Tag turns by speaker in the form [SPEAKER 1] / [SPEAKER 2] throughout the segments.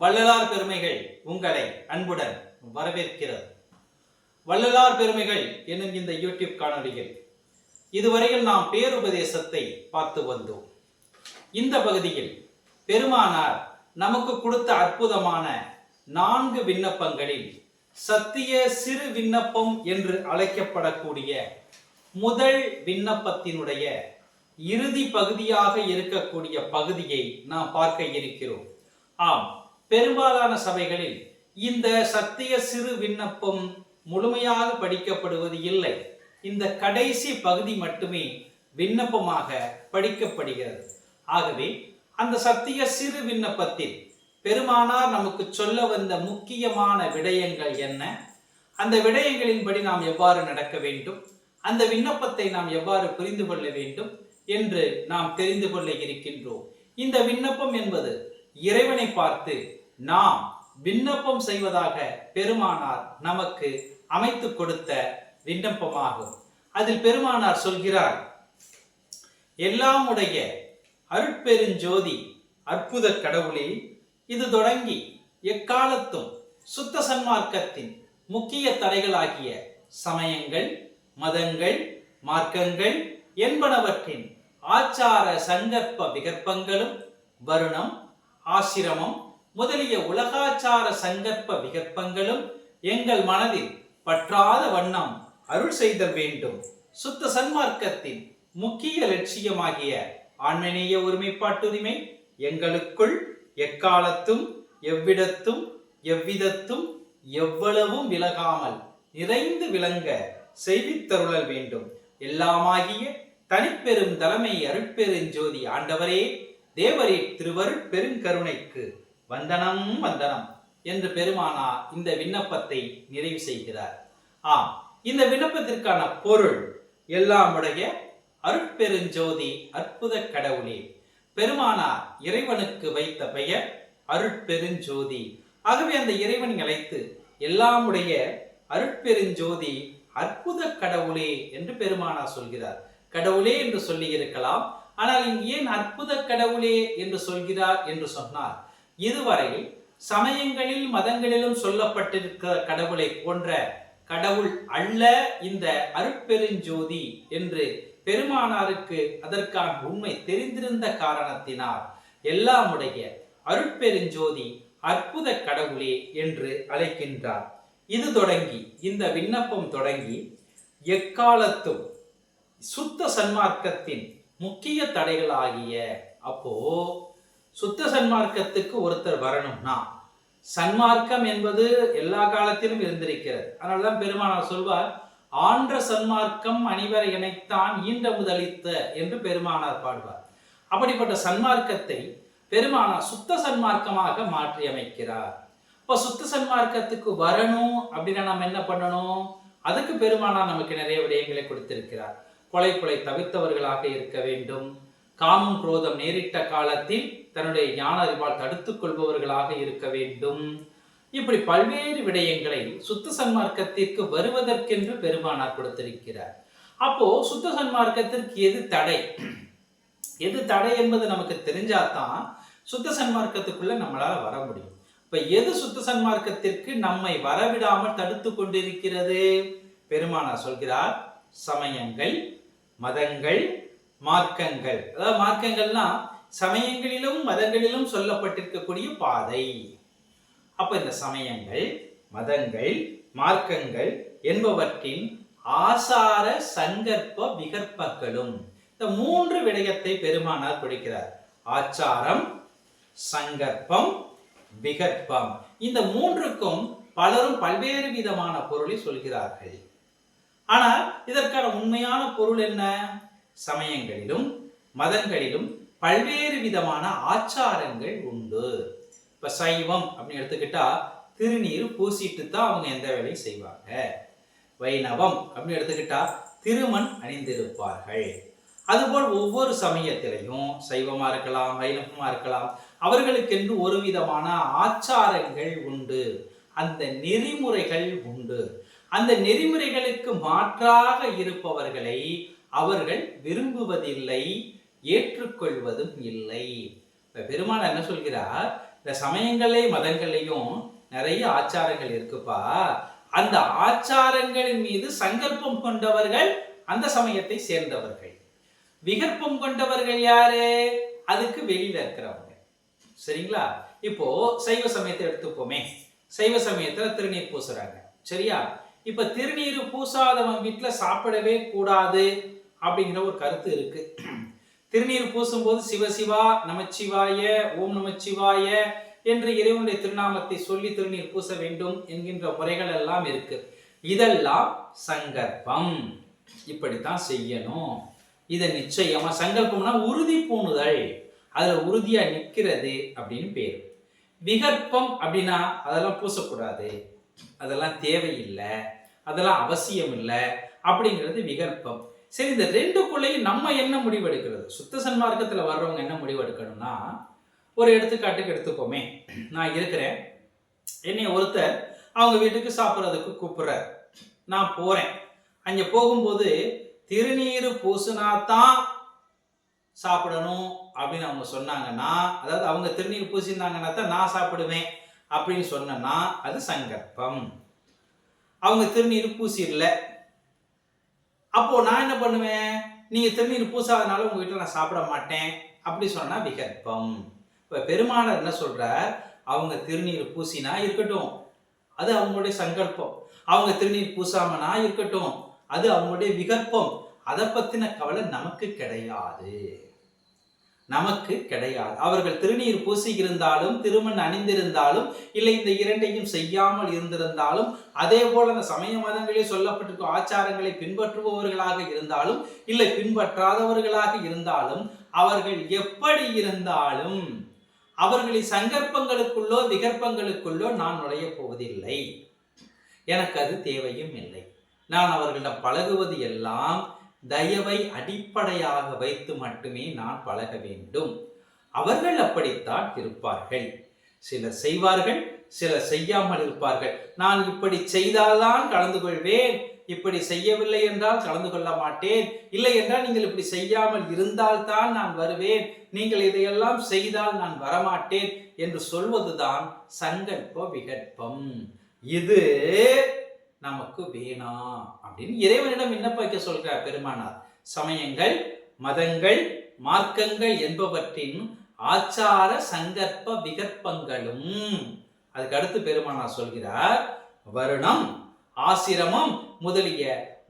[SPEAKER 1] வள்ளலார் பெருமைகள் உங்களை அன்புடன் வரவேற்கிறது. வள்ளலார் பெருமைகள் என்னும் இந்த யூடியூப் காணொலியில் இதுவரையில் நாம் பேருபதேசத்தை பார்த்து வந்தோம். இந்த பகுதியில் பெருமானார் நமக்கு கொடுத்த அற்புதமான நான்கு விண்ணப்பங்களில் சத்திய சிறு விண்ணப்பம் என்று அழைக்கப்படக்கூடிய முதல் விண்ணப்பத்தினுடைய இறுதி பகுதியாக இருக்கக்கூடிய பகுதியை நாம் பார்க்க இருக்கிறோம். ஆம் பெரும்பாலான சபைகளில் இந்த சத்திய சிறு விண்ணப்பம் முழுமையாக படிக்கப்படுவது இல்லை. இந்த கடைசி பகுதி மட்டுமே விண்ணப்பமாக படிக்கப்படுகிறது. ஆகவே அந்த சத்திய சிறு விண்ணப்பத்தில் பெருமானார் நமக்கு சொல்ல வந்த முக்கியமான விடயங்கள் என்ன? அந்த விடயங்களின்படி நாம் எவ்வாறு நடக்க வேண்டும்? அந்த விண்ணப்பத்தை நாம் எவ்வாறு புரிந்து கொள்ள வேண்டும் என்று நாம் தெரிந்து கொள்ள இருக்கின்றோம். இந்த விண்ணப்பம் என்பது இறைவனை பார்த்து நாம் விண்ணப்பம் செய்வதாக பெருமானார் நமக்கு அமைத்து கொடுத்த விண்ணப்பமாகும். அதில் பெருமானார் சொல்கிறார் எல்லாம் உடைய அருட்பெருஞ்சோதி அற்புத கடவுளில் இது தொடங்கி எக்காலத்தும் சுத்த சன்மார்க்கத்தின் முக்கிய தடைகளாகிய சமயங்கள் மதங்கள் மார்க்கங்கள் என்பனவற்றின் ஆச்சார சங்கற்ப விகற்பங்களும் வருணம் ஆசிரமம் முதலிய உலகாச்சார சங்கற்ப விகற்பங்களும் எங்கள் மனதில் பற்றாத வண்ணம் அருள் செய்த வேண்டும். சுத்த சன்மார்க்கத்தின் முக்கிய லட்சியமாகிய ஆன்மநேய ஒருமைப்பாட்டுரிமை எங்களுக்குள் எக்காலத்தும் எவ்விடத்தும் எவ்விதத்தும் எவ்வளவும் விலகாமல் நிறைந்து விளங்க செய்வித்தருளல் வேண்டும். எல்லாமாகிய தனிப்பெரும் தலைமை அருட்பெருஞ்சோதி ஆண்டவரே தேவரே திருவருட் பெருங்கருணைக்கு வந்தனம் வந்தனம் என்று பெருமானா இந்த விண்ணப்பத்தை நிறைவு செய்கிறார். ஆம் இந்த விண்ணப்பத்திற்கான பொருள் எல்லாமுடைய அருட்பெருஞ்சோதி அற்புத கடவுளே. பெருமானார் இறைவனுக்கு வைத்த பெயர் அருட்பெருஞ்சோதி. ஆகவே அந்த இறைவன் அழைத்து எல்லாமுடைய அருட்பெருஞ்சோதி அற்புத கடவுளே என்று பெருமானார் சொல்கிறார். கடவுளே என்று சொல்லி இருக்கலாம் ஆனால் இங்கு ஏன் அற்புத கடவுளே என்று சொல்கிறார் என்று சொன்னார்? இதுவரையில் சமயங்களில் மதங்களிலும் சொல்லப்பட்டிருக்க கடவுளை போன்ற கடவுள் அல்ல இந்த அருட்பெருஞ்சோதி என்று பெருமானாருக்கு அதற்கான உண்மை தெரிந்திருந்த காரணத்தினால் எல்லாமுடைய அருட்பெருஞ்சோதி அற்புத கடவுளே என்று அழைக்கின்றார். இது தொடங்கி இந்த விண்ணப்பம் தொடங்கி எக்காலத்தும் சுத்த சன்மார்க்கத்தின் முக்கிய தடைகளாகிய அப்போ சுத்த சன்மார்க்கத்துக்கு ஒருத்தர் வரணும்னா சன்மார்க்கம் என்பது எல்லா காலத்திலும் இருந்திருக்கிறது. அதனால்தான் பெருமானார் சொல்வார் ஆன்ற சன்மார்க்கம் அணிவரை இணைத்தான் ஈண்ட முதலித்த என்று பெருமானார் பாடுவார். அப்படிப்பட்ட சன்மார்க்கத்தை பெருமானார் சுத்த சன்மார்க்கமாக மாற்றி அமைக்கிறார் இப்போ சுத்த சன்மார்க்கத்துக்கு வரணும் அப்படின்னா நம்ம என்ன பண்ணணும்? அதுக்கு பெருமானார் நமக்கு நிறைய விடயங்களை கொடுத்திருக்கிறார். கொலை கொலை தவிர்த்தவர்களாக இருக்க வேண்டும். காமம் குரோதம் நேரிட்ட காலத்தில் தன்னுடைய ஞான அறிவால் தடுத்துக் கொள்பவர்களாக இருக்க வேண்டும். இப்படி பல்வேறு விடயங்களை சுத்த சன்மார்க்கத்திற்கு வருவதற்கென்று பெருமானார் கொடுத்திருக்கிறார். அப்போ சுத்த சன்மார்க்கத்திற்கு எது தடை? எது தடை என்பது நமக்கு தெரிஞ்சாதான் சுத்த சன்மார்க்கத்துக்குள்ள நம்மளால வர முடியும். இப்ப எது சுத்த சன்மார்க்கத்திற்கு நம்மை வரவிடாமல் தடுத்து கொண்டிருக்கிறது? பெருமானார் சொல்கிறார் சமயங்கள் மதங்கள் மார்க்கங்கள். அதாவது மார்க்கங்கள்னா சமயங்களிலும் மதங்களிலும் சொல்லப்பட்டிருக்கக்கூடிய பாதை. அப்ப இந்த சமயங்கள் மதங்கள் மார்க்கங்கள் என்பவற்றின் ஆசார சங்கற்ப விகற்பங்களும் இந்த மூன்று விடயத்தை பெருமானார் கொடுக்கிறார் ஆச்சாரம் சங்கற்பம் விகற்பம். இந்த மூன்றுக்கும் பலரும் பல்வேறு விதமான பொருளை சொல்கிறார்கள். ஆனால் இதற்கான உண்மையான பொருள் என்ன? சமயங்களிலும் மதங்களிலும் பல்வேறு விதமான ஆச்சாரங்கள் உண்டு. இப்ப சைவம் அப்படின்னு எடுத்துக்கிட்டா திருநீர் பூசிட்டு தான் அவங்க எந்த வேலையும் செய்வாங்க. வைணவம் அப்படின்னு எடுத்துக்கிட்டா திருமண் அணிந்திருப்பார்கள். அதுபோல் ஒவ்வொரு சமயத்திலையும் சைவமா இருக்கலாம் வைணவமா இருக்கலாம் அவர்களுக்கென்று ஒரு விதமான ஆச்சாரங்கள் உண்டு. அந்த நெறிமுறைகள் உண்டு. அந்த நெறிமுறைகளுக்கு மாற்றாக இருப்பவர்களை அவர்கள் விரும்புவதில்லை. ஏற்றுக்கொள்வதும் இல்லை. பெருமாள் என்ன சொல்கிறார்? இந்த சமயங்களே மதங்களையும் நிறைய ஆச்சாரங்கள் இருக்குப்பா. அந்த ஆச்சாரங்களின் மீது சங்கல்பம் கொண்டவர்கள் அந்த சமயத்தை சேர்ந்தவர்கள். விகற்பம் கொண்டவர்கள் யாரு? அதுக்கு வெளியில இருக்கிறவங்க. சரிங்களா? இப்போ சைவ சமயத்தை எடுத்துப்போமே. சைவ சமயத்துல திருநீர் பூசுறாங்க. சரியா? இப்ப திருநீர் பூசாதவன் வீட்டுல சாப்பிடவே கூடாது அப்படிங்கிற ஒரு கருத்து இருக்கு. திருநீர் பூசும்போது சிவசிவா நமச்சிவாய ஓம் நமச்சிவாய என்று இறைவனுடைய திருநாமத்தை சொல்லி திருநீர் பூச வேண்டும் என்கின்ற முறைகள் எல்லாம் இருக்கு. இதெல்லாம் சங்கற்பம். இப்படித்தான் செய்யணும். இதை நிச்சயமா சங்கல்பம்னா உறுதி பூணுதல். அதுல உறுதியா நிற்கிறது அப்படின்னு பேர். விகற்பம் அப்படின்னா அதெல்லாம் பூசக்கூடாது. அதெல்லாம் தேவையில்லை. அதெல்லாம் அவசியம் இல்லை அப்படிங்கிறது விகற்பம். சரி இந்த ரெண்டுக்குள்ளேயும் நம்ம என்ன முடிவெடுக்கிறது? சுத்த சன்மார்க்கத்தில் வர்றவங்க என்ன முடிவெடுக்கணும்னா ஒரு எடுத்துக்காட்டுக்கு எடுத்துக்கோமே. நான் இருக்கிறேன். என்னை ஒருத்தர் அவங்க வீட்டுக்கு சாப்பிட்றதுக்கு கூப்பிட்ற நான் போறேன். அங்கே போகும்போது திருநீர் பூசினாதான் சாப்பிடணும் அப்படின்னு அவங்க சொன்னாங்கன்னா அதாவது அவங்க திருநீர் பூசியிருந்தாங்கன்னா தான் நான் சாப்பிடுவேன் அப்படின்னு சொன்னேன்னா அது சங்கற்பம். அவங்க திருநீர் பூசிடல. அப்போ நான் என்ன பண்ணுவேன்? நீங்க திருநீர் பூசாதனால உங்ககிட்ட வீட்டில் நான் சாப்பிட மாட்டேன். அப்படி சொன்னா விகற்பம். இப்ப பெருமானர் என்ன சொல்றார்? அவங்க திருநீர் பூசினா இருக்கட்டும். அது அவங்களுடைய சங்கல்பம். அவங்க திருநீர் பூசாமனா இருக்கட்டும். அது அவங்களுடைய விகற்பம். அதை பத்தின கவலை நமக்கு கிடையாது. நமக்கு கிடையாது. அவர்கள் திருநீர் பூசி இருந்தாலும் திருமண் அணிந்திருந்தாலும் இல்லை இந்த இரண்டையும் செய்யாமல் இருந்திருந்தாலும் அதே போல அந்த சமய மதங்களில் சொல்லப்பட்டிருக்கும் ஆச்சாரங்களை பின்பற்றுபவர்களாக இருந்தாலும் இல்லை பின்பற்றாதவர்களாக இருந்தாலும் அவர்கள் எப்படி இருந்தாலும் அவர்களின் சங்கற்பங்களுக்குள்ளோ விகற்பங்களுக்குள்ளோ நான் நுழைய போவதில்லை. எனக்கு அது தேவையும் இல்லை. நான் அவர்களிடம் பழகுவது எல்லாம் தயவை அடிப்படையாக வைத்து மட்டுமே நான் பழக வேண்டும். அவர்கள் அப்படித்தான் இருப்பார்கள். சிலர் செய்வார்கள் சிலர் செய்யாமல் இருப்பார்கள். நான் இப்படி செய்தால்தான் கலந்து கொள்வேன். இப்படி செய்யவில்லை என்றால் கலந்து கொள்ள மாட்டேன். இல்லை என்றால் நீங்கள் இப்படி செய்யாமல் இருந்தால்தான் நான் வருவேன். நீங்கள் இதையெல்லாம் செய்தால் நான் வரமாட்டேன் என்று சொல்வதுதான் சங்கல்ப விகற்பம். இது நமக்கு வேணாம் அப்படின்னு இறைவனிடம் விண்ணப்ப வைக்க சொல்கிறார் பெருமானார். சமயங்கள் மதங்கள் மார்க்கங்கள் என்பவற்றின் ஆச்சார சங்கற்ப விகற்பங்களும் அதுக்கு அடுத்து பெருமானார் சொல்கிறார் வருணம் ஆசிரமம் முதலிய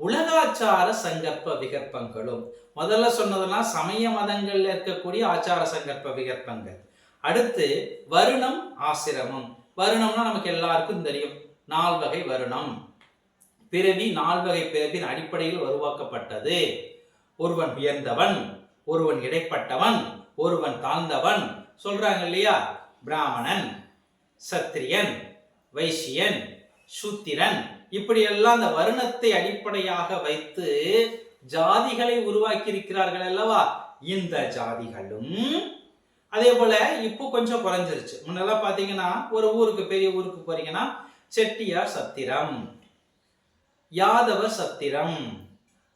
[SPEAKER 1] உலகாச்சார சங்கற்ப விகற்பங்களும். முதல்ல சொன்னதெல்லாம் சமய மதங்கள்ல இருக்கக்கூடிய ஆச்சார சங்கற்ப விகற்பங்கள். அடுத்து வருணம் ஆசிரமம். வருணம்னா நமக்கு எல்லாருக்கும் தெரியும். நால்வகை வருணம். பிறவி நால்வகை பிறவின் அடிப்படையில் உருவாக்கப்பட்டது. ஒருவன் உயர்ந்தவன் ஒருவன் இடைப்பட்டவன் ஒருவன் தாழ்ந்தவன். சொல்றாங்க இல்லையா? பிராமணன் சத்திரியன் வைசியன் சூத்திரன். இப்படியெல்லாம் அந்த வருணத்தை அடிப்படையாக வைத்து ஜாதிகளை உருவாக்கி இருக்கிறார்கள் அல்லவா? இந்த ஜாதிகளும். அதே போல இப்போ கொஞ்சம் குறைஞ்சிருச்சு. முன்னெல்லாம் பாத்தீங்கன்னா ஒரு ஊருக்கு பெரிய ஊருக்கு போறீங்கன்னா செட்டியார் சத்திரம். யாதவ சத்திரம்.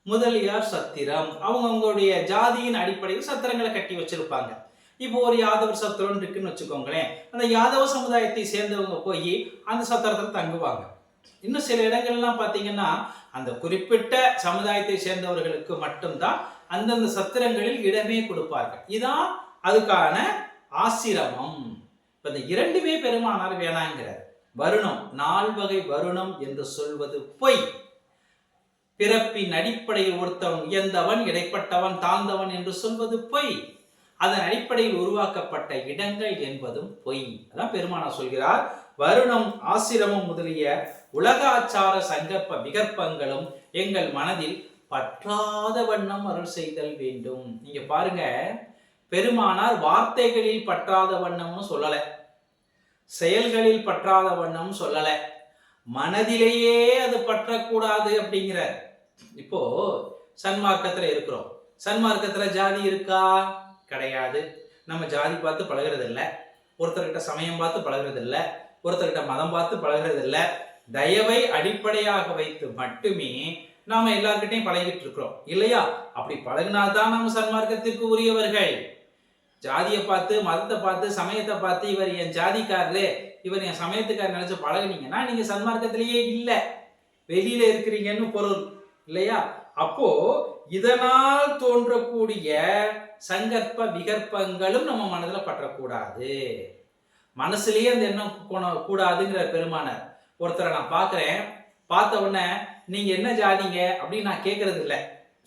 [SPEAKER 1] முதலியார் சத்திரம். அவங்க அவங்களுடைய ஜாதியின் அடிப்படையில் சத்திரங்களை கட்டி வச்சிருப்பாங்க. இப்போ ஒரு யாதவர் சத்திரம் இருக்குன்னு வச்சுக்கோங்களேன். அந்த யாதவ சமுதாயத்தை சேர்ந்தவங்க போய் அந்த சத்திரத்தில் தங்குவாங்க. இன்னும் சில இடங்கள்லாம் பார்த்தீங்கன்னா அந்த குறிப்பிட்ட சமுதாயத்தை சேர்ந்தவர்களுக்கு மட்டும்தான் அந்தந்த சத்திரங்களில் இடமே கொடுப்பார்கள். இதான் அதுக்கான ஆசிரமம். இப்போ இந்த இரண்டுமே பெருமானார் வேணாங்கிறார். வருணம் நால்வகை வருணம் என்று சொல்வது பொய். பிறப்பின் அடிப்படையில் ஒருத்தவன் உயர்ந்தவன் இடைப்பட்டவன் தாழ்ந்தவன் என்று சொல்வது பொய். அதன் அடிப்படையில் உருவாக்கப்பட்ட இடங்கள் என்பதும் பொய். அதான் பெருமானார் சொல்கிறார். வருணம் ஆசிரமம் முதலிய உலகாச்சார சங்கற்ப விகற்பங்களும் எங்கள் மனதில் பற்றாத வண்ணம் அருள் செய்தல் வேண்டும். நீங்க பாருங்க பெருமானார் வார்த்தைகளில் பற்றாத வண்ணம்னு சொல்லலை. செயல்களில் பற்றாத வண்ணம் சொல்லல. மனதிலேயே அது பற்றக்கூடாது அப்படிங்கிற. இப்போ சன்மார்க்கத்துல இருக்கிறோம். சன்மார்க்கத்துல ஜாதி இருக்கா? கிடையாது. நம்ம ஜாதி பார்த்து பழகிறது இல்லை ஒருத்தர்கிட்ட சமயம் பார்த்து பழகிறது இல்லை ஒருத்தர்கிட்ட மதம் பார்த்து பழகிறது இல்லை தயவை அடிப்படையாக வைத்து மட்டுமே நாம எல்லார்கிட்டையும் பழகிட்டு இருக்கிறோம். இல்லையா? அப்படி பழகினாதான் நம்ம சன்மார்க்கத்திற்கு உரியவர்கள். ஜாதியை பார்த்து மதத்தை பார்த்து சமயத்தை பார்த்து இவர் என் ஜாதிக்காரரு இவர் என் சமயத்துக்காரர் நினைச்சு பழகுனீங்கன்னா நீங்க சன்மார்க்கத்திலேயே இல்லை. வெளியில இருக்கிறீங்கன்னு பொருள் இல்லையா? அப்போ இதனால் தோன்றக்கூடிய சங்கற்ப விகற்பங்களும் நம்ம மனதில் பற்றக்கூடாது. மனசுலயே அந்த எண்ணம் கூடாதுங்கிற பெருமானர். ஒருத்தரை நான் பார்க்குறேன் பார்த்த உடனே நீங்க என்ன ஜாதிங்க? அப்படின்னு நான் கேட்கறது இல்லை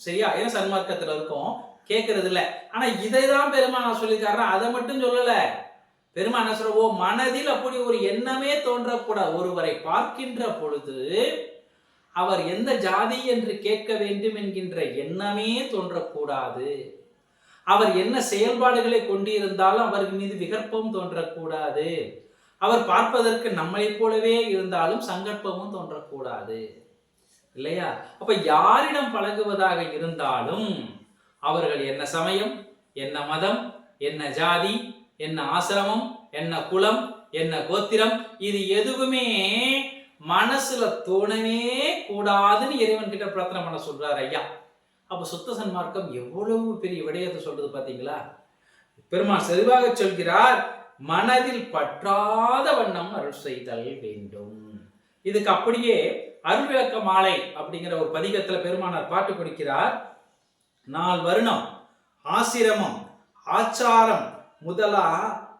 [SPEAKER 1] சரியா? ஏன்னா சன்மார்க்கத்தில் இருக்கும்? கேட்கறது இல்லை ஆனா இதை தான் பெருமானார் சொல்லியிருக்காரு அதை மட்டும் சொல்லல. பெருமான சொல்ற ஓ மனதில் அப்படி ஒரு எண்ணமே தோன்றக்கூடாது. ஒருவரை பார்க்கின்ற பொழுது அவர் எந்த ஜாதி என்று கேட்க வேண்டும் என்கின்ற எண்ணமே தோன்றக்கூடாது. அவர் என்ன செயல்பாடுகளை கொண்டிருந்தாலும் அவருக்கு மீது விகற்பம் தோன்றக்கூடாது. அவர் பார்ப்பதற்கு நம்மளை போலவே இருந்தாலும் சங்கற்பமும் தோன்றக்கூடாது. இல்லையா? அப்ப யாரிடம் பழகுவதாக இருந்தாலும் அவர்கள் என்ன சமயம் என்ன மதம் என்ன ஜாதி என்ன ஆசிரமம் என்ன குலம் என்ன கோத்திரம் இது எதுவுமே மனசுல தோணவே கூடாதுன்னு இறைவன் கிட்ட பிரார்த்தனை பண்ண சொல்றாரு ஐயா. அப்ப சுத்த சன்மார்க்கம் எவ்வளவு பெரிய விடயத்தை சொல்றது பாத்தீங்களா? பெருமாள் செறிவாக சொல்கிறார் மனதில் பற்றாத வண்ணம் அருள் செய்தல் வேண்டும். இதுக்கு அப்படியே அருள்விளக்க மாலை அப்படிங்கிற ஒரு பதிகத்துல பெருமானார் பாட்டு கொடுக்கிறார் நாள் வருணம் ஆசிரமம் ஆச்சாரம் முதலா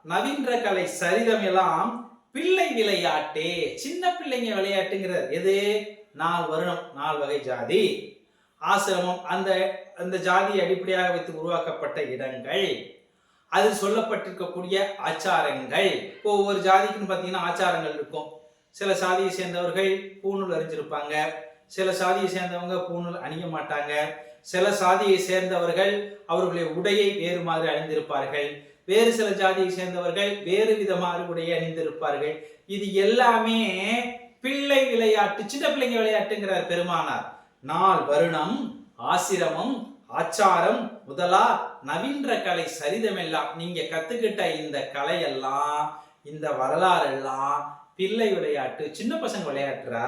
[SPEAKER 1] நவீன்ற கலை சரிதம் எல்லாம் பிள்ளை விளையாட்டே சின்ன பிள்ளைங்க விளையாட்டுங்கிறது எது? நால் வருணம் நால் வகை ஜாதி. ஆசிரமம் அந்த அந்த ஜாதியை அடிப்படையாக வைத்து உருவாக்கப்பட்ட இடங்கள். அதில் சொல்லப்பட்டிருக்கக்கூடிய ஆச்சாரங்கள். இப்போ ஒவ்வொரு ஜாதிக்குன்னு பார்த்தீங்கன்னா ஆச்சாரங்கள் இருக்கும். சில சாதியை சேர்ந்தவர்கள் பூணூல் அறிஞ்சிருப்பாங்க. சில சாதியை சேர்ந்தவங்க பூணூல் அணிய மாட்டாங்க. சில சாதியை சேர்ந்தவர்கள் அவர்களுடைய உடையை வேறு மாதிரி அணிந்திருப்பார்கள். வேறு சில ஜாதியை சேர்ந்தவர்கள் வேறு விதமான உடையை அணிந்திருப்பார்கள். இது எல்லாமே பிள்ளை விளையாட்டு சின்ன பிள்ளைங்க விளையாட்டுங்கிறார் பெருமானார். நாள் வருணம் ஆசிரமம் ஆச்சாரம் முதலா நவீன்ற கலை சரிதமெல்லாம் நீங்க கத்துக்கிட்ட இந்த கலையெல்லாம் இந்த வரலாறு எல்லாம் பிள்ளை விளையாட்டு சின்ன பசங்க விளையாட்டுறா?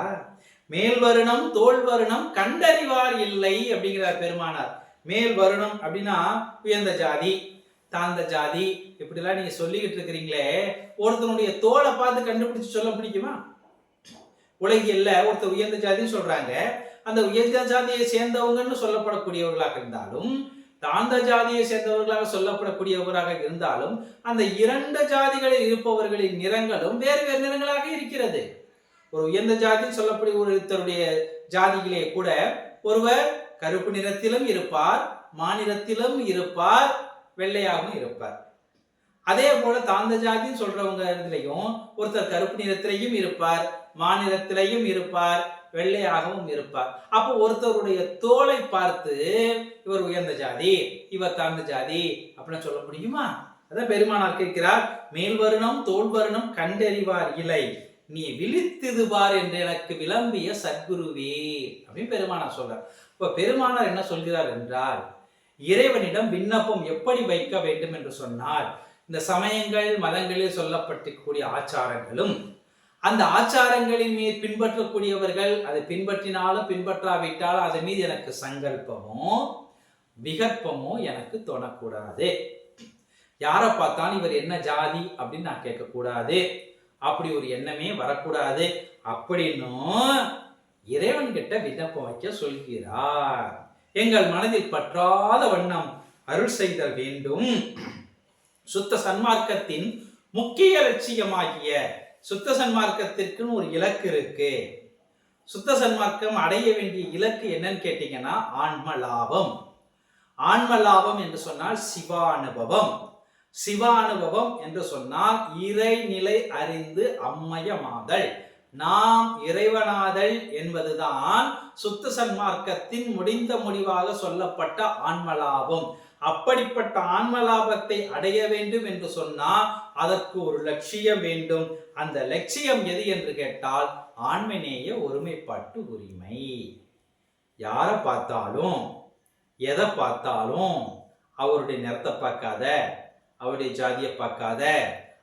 [SPEAKER 1] மேல் வருணம் தோல் வருணம் கண்டறிவார் இல்லை அப்படிங்கிறார் பெருமானார். மேல் வருணம் அப்படின்னா உயர்ந்த ஜாதி தாழ்ந்த ஜாதி இப்படிலாம் நீங்க சொல்லிக்கிட்டு இருக்கிறீங்களே ஒருத்தனுடைய தோலை பார்த்து கண்டுபிடிச்சு சொல்ல முடியுமா உலகியல்ல ஒருத்தர் உயர்ந்த ஜாதின்னு சொல்றாங்க. அந்த உயர்ந்த ஜாதியை சேர்ந்தவங்கன்னு சொல்லப்படக்கூடியவர்களாக இருந்தாலும் தாழ்ந்த ஜாதியை சேர்ந்தவர்களாக சொல்லப்படக்கூடியவராக இருந்தாலும் அந்த இரண்டு ஜாதிகளில் இருப்பவர்களின் நிறங்களும் வேறு வேறு நிறங்களாக இருக்கிறது. ஒரு உயர்ந்த ஜாதின்னு சொல்லக்கூடிய ஒருத்தருடைய ஜாதியிலே கூட ஒருவர் கருப்பு நிறத்திலும் இருப்பார் மாநிலத்திலும் இருப்பார் வெள்ளையாகவும் இருப்பார். அதே போல தாழ்ந்த ஜாதின்னு சொல்றவங்க இதுலையும் ஒருத்தர் கருப்பு நிறத்திலையும் இருப்பார் மாநிலத்திலையும் இருப்பார் வெள்ளையாகவும் இருப்பார். அப்போ ஒருத்தருடைய தோலை பார்த்து இவர் உயர்ந்த ஜாதி இவர் தாழ்ந்த ஜாதி அப்படின்னு சொல்ல முடியுமா? அதான் பெருமானார் கேட்கிறார் மேல் வருணம் தோல் வருணம் கண்டறிவார் இலை நீ விழித்திது பார் என்று எனக்கு விளம்பிய சத்குருவே அப்படின்னு பெருமானார் சொல்றார். இப்ப பெருமானார் என்ன சொல்கிறார் என்றால் இறைவனிடம் விண்ணப்பம் எப்படி வைக்க வேண்டும் என்று சொன்னால் இந்த சமயங்கள் மதங்களில் சொல்லப்பட்டிருக்கக்கூடிய ஆச்சாரங்களும் அந்த ஆச்சாரங்களின் மீது பின்பற்றக்கூடியவர்கள் அதை பின்பற்றினாலும் பின்பற்றாவிட்டாலும் அதன் மீது எனக்கு சங்கல்பமோ விகற்பமோ எனக்கு தோணக்கூடாது. யாரை பார்த்தாலும் இவர் என்ன ஜாதி அப்படின்னு நான் கேட்கக்கூடாது. அப்படி ஒரு எண்ணமே வரக்கூடாது அப்படின்னும் இறைவன் கிட்ட விண்ணப்பம் வைக்க சொல்கிறார். எங்கள் மனதில் பற்றாத வண்ணம் அருள் செய்தல் வேண்டும். சுத்த சன்மார்க்கத்தின் முக்கிய லட்சியமாகிய சுத்த சன்மார்க்கத்திற்குன்னு ஒரு இலக்கு இருக்கு. சுத்த சன்மார்க்கம் அடைய வேண்டிய இலக்கு என்னன்னு கேட்டீங்கன்னா ஆன்ம லாபம் ஆன்ம லாபம் என்று சொன்னால் சிவானுபவம். சிவானுபவம் என்று சொன்னால் இறைநிலை அறிந்து அம்மயமாதல். நாம் இறைவனாதல் என்பதுதான் சுத்த சன்மார்க்கத்தின் முடிந்த முடிவாக சொல்லப்பட்ட ஆன்மலாபம். அப்படிப்பட்ட ஆன்மலாபத்தை அடைய வேண்டும் என்று சொன்னால் அதற்கு ஒரு லட்சியம் வேண்டும். அந்த லட்சியம் எது என்று கேட்டால் ஆண்மநேய ஒருமைப்பாட்டு உரிமை. யாரை பார்த்தாலும் எதை பார்த்தாலும் அவருடைய நிறத்தை பார்க்காத அவருடைய ஜாதியை பார்க்காத.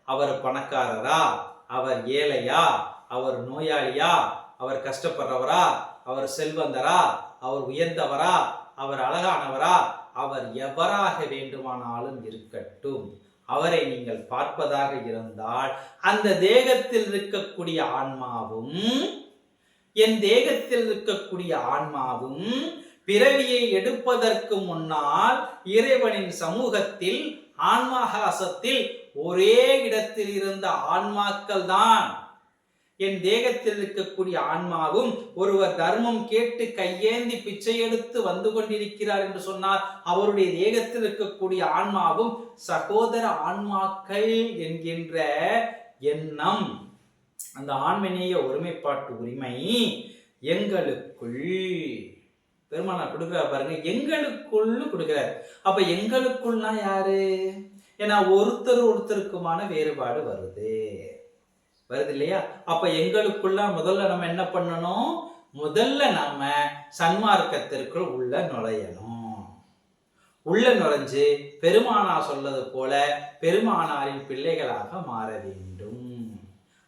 [SPEAKER 1] அவர் பணக்காரரா? அவர் ஏழையா? அவர் நோயாளியா? அவர் கஷ்டப்படுறவரா? அவர் செல்வந்தரா? அவர் உயர்ந்தவரா? அவர் அழகானவரா? அவர் எவராக வேண்டுமானாலும் இருக்கட்டும். அவரை நீங்கள் பார்ப்பதாக இருந்தால் அந்த தேகத்தில் இருக்கக்கூடிய ஆன்மாவும் என் தேகத்தில் இருக்கக்கூடிய ஆன்மாவும் பிறவியை எடுப்பதற்கு முன்னால் இறைவனின் சமூகத்தில் ஆன்மாகாசத்தில் ஒரே இடத்தில் இருந்த ஆன்மாக்கள் தான் என் தேகத்தில் இருக்கக்கூடிய ஆன்மாவும் ஒருவர் தர்மம் கேட்டு கையேந்தி பிச்சை எடுத்து வந்து கொண்டிருக்கிறார் என்று சொன்னார் அவருடைய தேகத்தில் இருக்கக்கூடிய ஆன்மாவும் சகோதர ஆன்மாக்கள் என்கின்ற எண்ணம். அந்த ஆண்மநேய ஒருமைப்பாட்டு உரிமை எங்களுக்குள் பெருமானார் கொடுக்கிறார் பாருங்க. எங்களுக்குள்ளு கொடுக்குறாரு. அப்ப எங்களுக்குள்னா யாரு? ஏன்னா ஒருத்தர் ஒருத்தருக்குமான வேறுபாடு வருது. வருது இல்லையா? அப்ப எங்களுக்குள்ள முதல்ல நம்ம என்ன பண்ணணும்? முதல்ல நம்ம சன்மார்க்கத்திற்குள் உள்ள நுழையணும். உள்ள நுழைஞ்சு பெருமானா சொல்லது போல பெருமானாரின் பிள்ளைகளாக மாற வேண்டும்.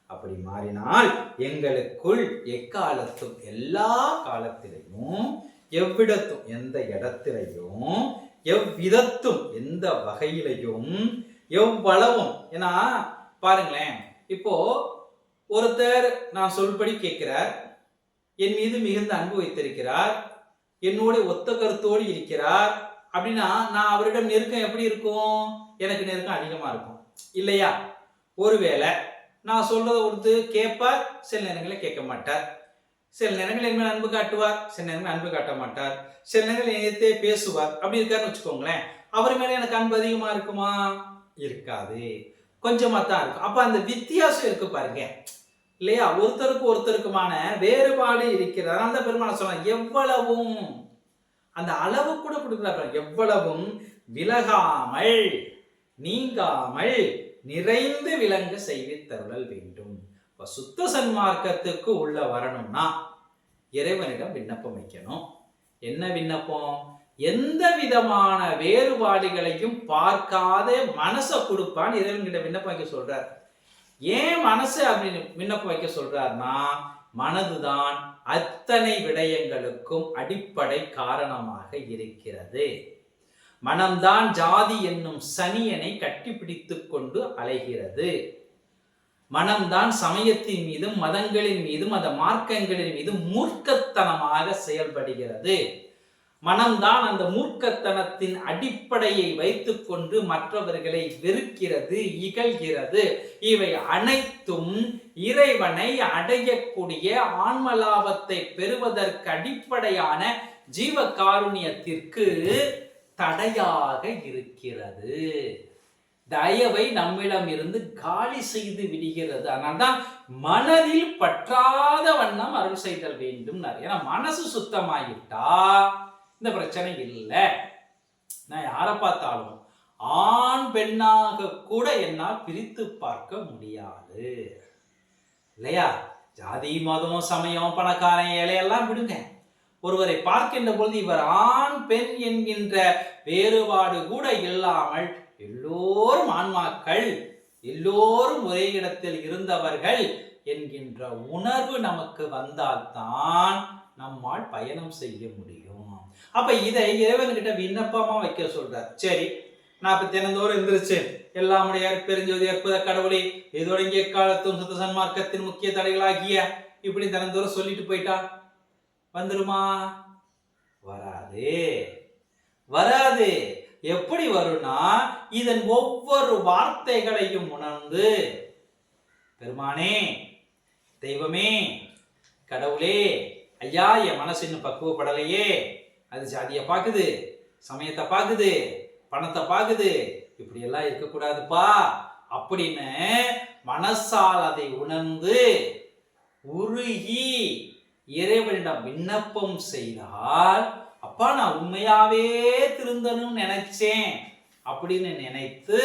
[SPEAKER 1] அப்படி மாறினால் எங்களுக்குள் எக்காலத்தும் எல்லா காலத்திலையும் எவ்விடத்தும் எந்த இடத்திலையும் எவ்விதத்தும் எந்த வகையிலையும் எவ்வளவும். ஏன்னா பாருங்களேன் இப்போ ஒருத்தர் நான் சொல்படி கேட்கிறார் என் மீது மிகுந்த அன்பு வைத்திருக்கிறார் என்னோட ஒத்த கருத்தோடு இருக்கிறார் அப்படின்னா நான் அவரிடம் நெருக்கம் எப்படி இருக்கும்? எனக்கு நெருக்கம் அதிகமா இருக்கும். இல்லையா? ஒருவேளை நான் சொல்றதை கொடுத்து கேட்பார் சில நேரங்களில் கேட்க மாட்டார். சில நேரங்களில் என் மேல் அன்பு காட்டுவார் சில நேரங்கள் அன்பு காட்ட மாட்டார். சில நேரங்களில் என்னத்தே பேசுவார். அப்படி இருக்காருன்னு வச்சுக்கோங்களேன் அவர் மேல எனக்கு அன்பு அதிகமா இருக்குமா? இருக்காது. கொஞ்சமா தான் இருக்கும். அப்ப அந்த வித்தியாசம் இருக்கு பாருங்க. இல்லையா? ஒருத்தருக்கு ஒருத்தருக்குமான வேறுபாடு இருக்கிறது. அதனால தான் பெருமான சொல்ல எவ்வளவும் அந்த அளவு கூட கொடுக்குறாரு எவ்வளவும் விலகாமல் நீங்காமல் நிறைந்து விளங்க செய்வித்தருளல் வேண்டும். இப்போ சுத்த சன்மார்க்கத்துக்கு உள்ள வரணும்னா இறைவனிடம் விண்ணப்பம் வைக்கணும். என்ன விண்ணப்பம்? எந்த விதமான வேறுபாடுகளையும் பார்க்காத மனசை கொடுப்பான்னு இறைவன்கிட்ட விண்ணப்பம் வைக்க சொல்றார். ஏன் மனசு அப்படின்னு விண்ணப்பம் வைக்க சொல்றாருன்னா மனதுதான் அத்தனை விடயங்களுக்கும் அடிப்படை காரணமாக இருக்கிறது. மனம்தான் ஜாதி என்னும் சனியனை கட்டிப்பிடித்து கொண்டு அலைகிறது. மனம்தான் சமயத்தின் மீதும் மதங்களின் மீதும் அந்த மார்க்கங்களின் மீதும் மூர்க்கத்தனமாக செயல்படுகிறது. மனம்தான் அந்த மூர்க்கத்தனத்தின் அடிப்படையை வைத்துக்கொண்டு மற்றவர்களை வெறுக்கிறது இகழ்கிறது. இவை அனைத்தும் இறைவனை அடையக்கூடிய ஆன்மலாபத்தை பெறுவதற்கு அடிப்படையான ஜீவ காருண்யத்திற்கு தடையாக இருக்கிறது. தயவை நம்மிடம் இருந்து காலி செய்து விடுகிறது. அதனால்தான் மனதில் பற்றாத வண்ணம் அருள் செய்தல் வேண்டும் ஏன்னா மனசு சுத்தமாகிட்டா இந்த பிரச்சனை இல்லை. நான் யாரை பார்த்தாலும் ஆண் பெண்ணாக கூட என்னால் பிரித்து பார்க்க முடியாது. இல்லையா? ஜாதி மதம் சமயம் பணக்காரன் ஏழையெல்லாம் விடுங்க. ஒருவரை பார்க்கின்ற பொழுது இவர் ஆண் பெண் என்கின்ற வேறுபாடு கூட இல்லாமல் எல்லோரும் ஆன்மாக்கள் எல்லோரும் ஒரே இடத்தில் இருந்தவர்கள் என்கின்ற உணர்வு நமக்கு வந்தால்தான் நம்மால் பயணம் செய்ய முடியும். அப்ப இதை இறைவன்கிட்ட விண்ணப்பமா வைக்க சொல்றார். சரி நான் இப்ப தினந்தோறும் எந்திரிச்சு எல்லாமுடைய பெருஞ்சோதி அற்புத கடவுளே இதோடங்கிய காலத்தும் சுத்த சன்மார்க்கத்தின் முக்கிய தடைகளாகிய இப்படி தினந்தோறும் சொல்லிட்டு போயிட்டா? வந்துருமா? வராது. வராது. எப்படி வரும்னா இதன் ஒவ்வொரு வார்த்தைகளையும் உணர்ந்து பெருமானே தெய்வமே கடவுளே ஐயா என் மனசு இன்னும் பக்குவப்படலையே. அது ஜாதியை பார்க்குது சமயத்தை பார்க்குது பணத்தை பார்க்குது இப்படி எல்லாம் இருக்கக்கூடாதுப்பா. அப்படின்னு மனசால் அதை உணர்ந்து உருகி இறைவனிடம் விண்ணப்பம் செய்தால் அப்பா நான் உண்மையாவே திருந்தணும்னு நினைச்சேன் அப்படின்னு நினைத்து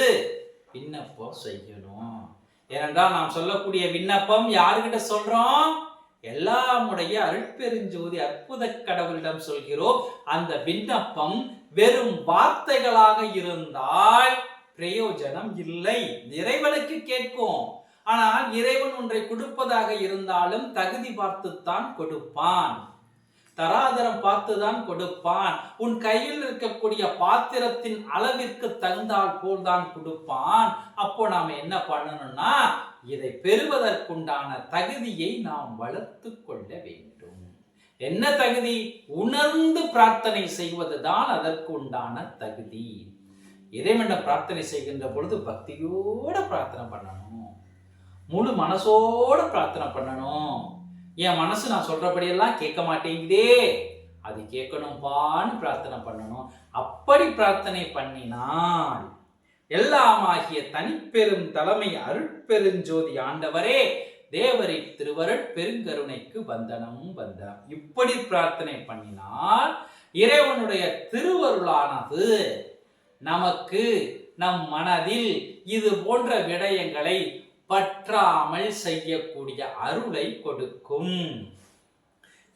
[SPEAKER 1] விண்ணப்பம் செய்யணும். ஏனென்றால் நாம் சொல்லக்கூடிய விண்ணப்பம் யாருக்கிட்ட சொல்றோம்? எல்லாமுடைய அருட்பெருஞ்சோதி அற்புத கடவுளிடம் சொல்கிறோம். அந்த விண்ணப்பம் வெறும் வார்த்தைகளாக இருந்தால் பிரயோஜனம் இல்லை. இறைவனுக்கு கேட்கும். ஆனால் இறைவன் ஒன்றை கொடுப்பதாக இருந்தாலும் தகுதி பார்த்துத்தான் கொடுப்பான். தராதரம் பார்த்துதான் கொடுப்பான். உன் கையில் இருக்கக்கூடிய பாத்திரத்தின் அளவிற்கு தகுந்தால் போல்தான் கொடுப்பான். அப்போ நாம என்ன பண்ணணும்னா இதை பெறுவதற்குண்டான தகுதியை நாம் வளர்த்து கொள்ள வேண்டும். என்ன தகுதி? உணர்ந்து பிரார்த்தனை செய்வதுதான் அதற்கு உண்டான தகுதி. இறைவனை பிரார்த்தனை செய்கின்ற பொழுது பக்தியோட பிரார்த்தனை பண்ணணும். முழு மனசோட பிரார்த்தனை பண்ணணும். என் மனசு நான் சொல்றபடியெல்லாம் கேட்க மாட்டேங்குதே. அது கேட்கணும்பான்னு பிரார்த்தனை பண்ணணும். அப்படி பிரார்த்தனை பண்ணினால் எல்லாமாகிய தனிப்பெரும் தலைமை அருட்பெருஞ்சோதி ஆண்டவரே தேவரை திருவருட் பெருங்கருணைக்கு வந்தனம் வந்தனம் இப்படி பிரார்த்தனை பண்ணினால் இறைவனுடைய திருவருளானது நமக்கு நம் மனதில் இது போன்ற விடயங்களை பற்றாமல் செய்யக்கூடிய அருளை கொடுக்கும்.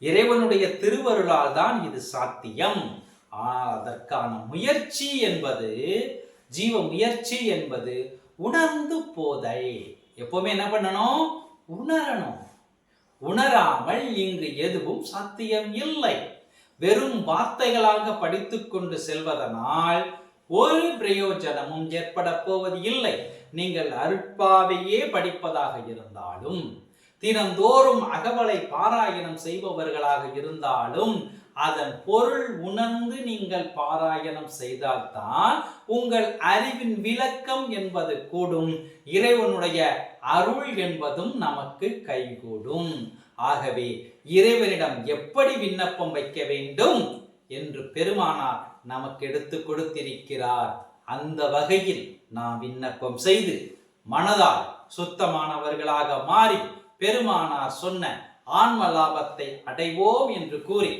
[SPEAKER 1] இறைவனுடைய திருவருளால் தான் இது சாத்தியம். அதற்கான முயற்சி என்பது ஜீவ முயற்சி என்பது உணர்ந்து போதை. எப்பவுமே என்ன பண்ணணும்? உணரணும். உணராமல் இங்கு எதுவும் சாத்தியம் இல்லை. வெறும் வார்த்தைகளாக படித்துக்கொண்டு செல்வதனால் ஒரு பிரயோஜனமும் ஏற்பட போவது இல்லை. நீங்கள் அருட்பாவையே படிப்பதாக இருந்தாலும் தினந்தோறும் அகவலை பாராயணம் செய்பவர்களாக இருந்தாலும் அதன் பொருள் உணர்ந்து நீங்கள் பாராயணம் செய்தால்தான் உங்கள் அறிவின் விளக்கம் என்பது கூடும். இறைவனுடைய அருள் என்பதும் நமக்கு கைகூடும். ஆகவே இறைவனிடம் எப்படி விண்ணப்பம் வைக்க வேண்டும்? என்று பெருமானார் நமக்கு எடுத்து கொடுத்திருக்கிறார். அந்த வகையில் நாம் விண்ணப்பம் செய்து மனதால் சுத்தமானவர்களாக மாறி பெருமானார் சொன்ன ஆன்ம லாபத்தை அடைவோம் என்று கூறி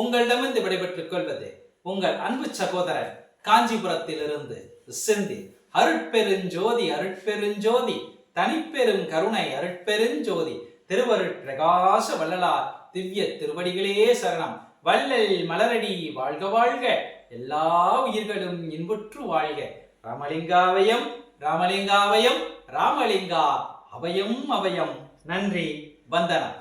[SPEAKER 1] உங்களிடமிருந்து விடைபெற்றுக் கொள்வது உங்கள் அன்பு சகோதரன் காஞ்சிபுரத்திலிருந்து செந்தி அருட்பெருஞ்சோதி அருட்பெருஞ்சோதி தனிப்பெரும் கருணை அருட்பெருஞ்சோதி திருவருட் பிரகாச வள்ளலார் திவ்ய திருவடிகளே சரணம். வள்ளல் மலரடி வாழ்க வாழ்க. எல்லா உயிர்களும் இன்புற்று வாழ்க. ராமலிங்காவயம் ராமலிங்காவயம் ராமலிங்கா அபயம் அபயம். நன்றி வந்தனம்.